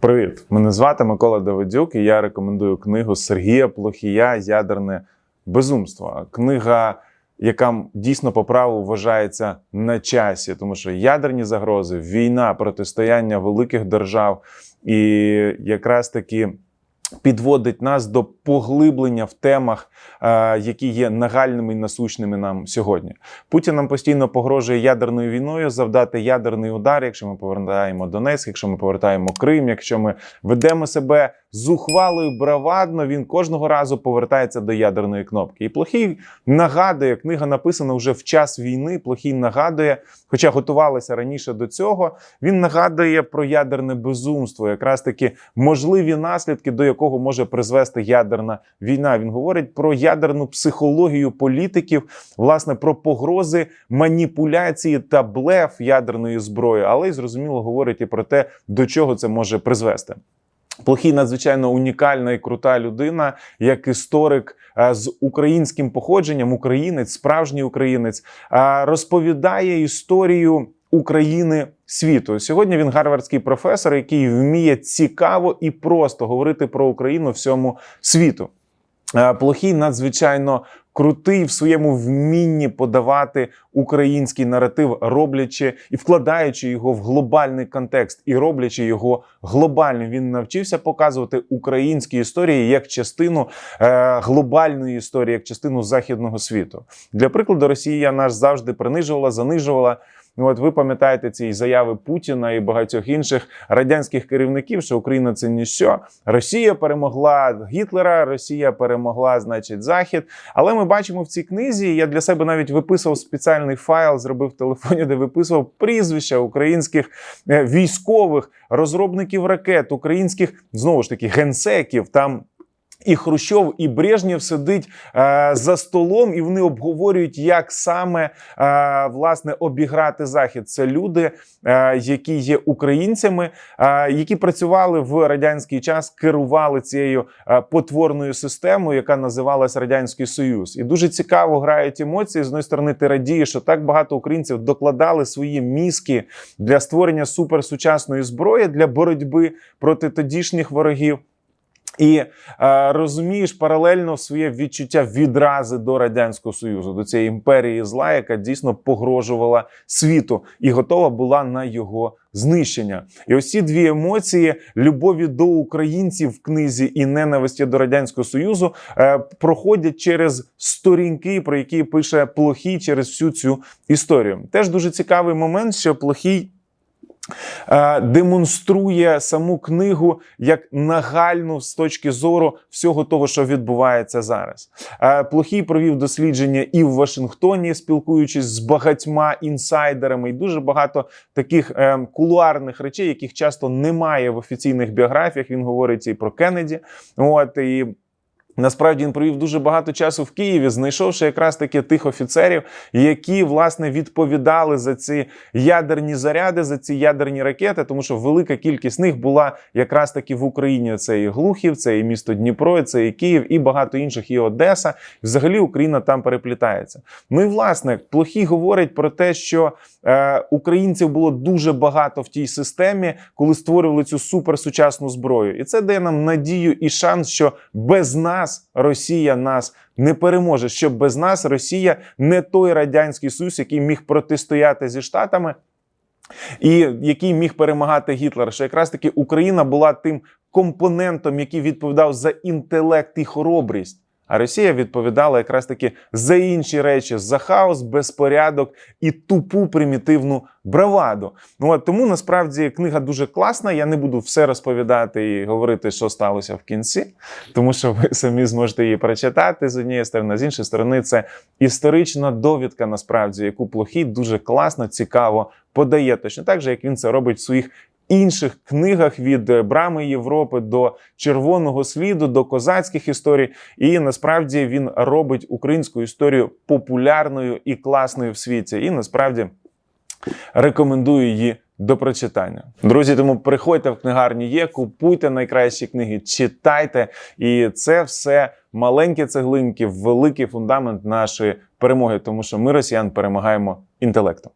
Привіт! Мене звати Микола Давидюк, і я рекомендую книгу Сергія Плохія Ядерне безумство. Книга, яка дійсно по праву вважається на часі, тому що ядерні загрози, війна, протистояння великих держав, і якраз таки. Підводить нас до поглиблення в темах, е, які є нагальними і насущними нам сьогодні. Путін нам постійно погрожує ядерною війною завдати ядерний удар, якщо ми повертаємо Донецьк, якщо ми повертаємо Крим, якщо ми ведемо себе зухвалою бравадно, він кожного разу повертається до ядерної кнопки. І плохий нагадує, книга написана вже в час війни. Плохий нагадує, хоча готувалася раніше до цього. Він нагадує про ядерне безумство, якраз таки можливі наслідки, до якого може призвести ядерна війна. Він говорить про ядерну психологію політиків, власне, про погрози маніпуляції та блеф ядерної зброї, але й зрозуміло говорить і про те, до чого це може призвести. Плохий надзвичайно унікальна і крута людина, як історик е, з українським походженням, українець, справжній українець, е, розповідає історію України світу. Сьогодні він гарвардський професор, який вміє цікаво і просто говорити про Україну всьому світу. Е, Плохий надзвичайно крутий в своєму вмінні подавати український наратив, роблячи і вкладаючи його в глобальний контекст і роблячи його глобальним. Він навчився показувати українські історії як частину е, глобальної історії, як частину західного світу. Для прикладу, Росія нас завжди принижувала, занижувала. Ну, от ви пам'ятаєте ці заяви Путіна і багатьох інших радянських керівників, що Україна це ніщо. Росія перемогла Гітлера, Росія перемогла, значить, Захід. Але ми бачимо в цій книзі. Я для себе навіть виписував спеціальний файл, зробив в телефоні, де виписував прізвища українських е, військових розробників ракет, українських знову ж таки генсеків там. І Хрущов, і Брежнєв сидить е, за столом, і вони обговорюють, як саме е, власне обіграти захід. Це люди, е, які є українцями, е, які працювали в радянський час, керували цією е, потворною системою, яка називалась Радянський Союз. І дуже цікаво грають емоції. З одної сторони, ти радієш, що так багато українців докладали свої мізки для створення суперсучасної зброї для боротьби проти тодішніх ворогів. І е, розумієш паралельно своє відчуття відрази до радянського союзу, до цієї імперії зла, яка дійсно погрожувала світу і готова була на його знищення. І ось ці дві емоції любові до українців в книзі і ненависті до радянського союзу е, проходять через сторінки, про які пише плохий через всю цю історію. Теж дуже цікавий момент, що плохий. Е, демонструє саму книгу як нагальну з точки зору всього того, що відбувається зараз. Е, Плохий провів дослідження і в Вашингтоні, спілкуючись з багатьма інсайдерами, і дуже багато таких е, кулуарних речей, яких часто немає в офіційних біографіях. Він говорить і про Кеннеді. От і. Насправді він провів дуже багато часу в Києві, знайшовши якраз таки тих офіцерів, які власне відповідали за ці ядерні заряди, за ці ядерні ракети, тому що велика кількість них була якраз таки в Україні. Це і Глухів, це і місто Дніпро, це і Київ, і багато інших, і Одеса. Взагалі Україна там переплітається. Ну і власне плохі говорять про те, що е, українців було дуже багато в тій системі, коли створювали цю суперсучасну зброю, і це дає нам надію і шанс, що без нас Росія нас не переможе. Що без нас Росія не той радянський союз, який міг протистояти зі штатами. І який міг перемагати Гітлера, що якраз таки Україна була тим компонентом, який відповідав за інтелект і хоробрість. А Росія відповідала якраз таки за інші речі: за хаос, безпорядок і тупу примітивну браваду. Ну от тому насправді книга дуже класна. Я не буду все розповідати і говорити, що сталося в кінці, тому що ви самі зможете її прочитати з однієї сторони, з іншої сторони, це історична довідка, насправді, яку плохий дуже класно, цікаво подає. Точно так же, як він це робить в своїх інших книгах від е, брами Європи до червоного сліду до козацьких історій. І насправді він робить українську історію популярною і класною в світі. І насправді рекомендую її. До прочитання, друзі. Тому приходьте в книгарні. Є, купуйте найкращі книги, читайте, і це все маленькі цеглинки, великий фундамент нашої перемоги, тому що ми, росіян, перемагаємо інтелектом.